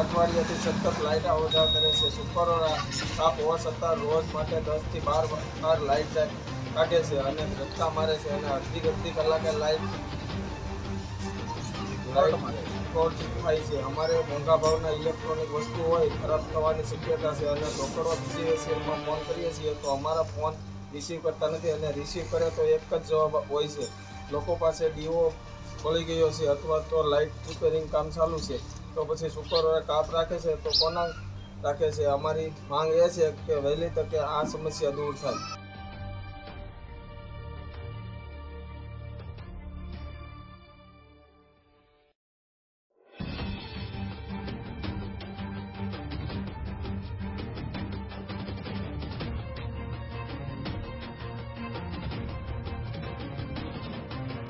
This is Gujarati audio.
અઠવાડિયાથી સતત લાઇટ આવો કરે છે. શુક્રવારે સાપ હોવા છતાં રોજ માટે દસથી બાર વાર લાઇટ કાઢે છે અને ધક્કા મારે છે અને અડધી અડધી કલાકે લાઇટ અમારે મોંઘા ભાવના ઇલેક્ટ્રોનિક વસ્તુ હોય, ખરાબ થવાની શક્યતા છે અને રોકડવા બીજીએસએલમાં ફોન કરીએ છીએ તો અમારા ફોન રિસીવ કરતા નથી અને રિસીવ કરે તો એક જ જવાબ હોય છે. લોકો પાસે ડીઓ ખોલી ગયો છે અથવા તો લાઇટ રિપેરિંગ કામ ચાલુ છે, તો પછી શુક્રવારે કાપ રાખે છે, તો કોના રાખે છે? અમારી માંગ એ છે કે વહેલી તકે આ સમસ્યા દૂર થાય.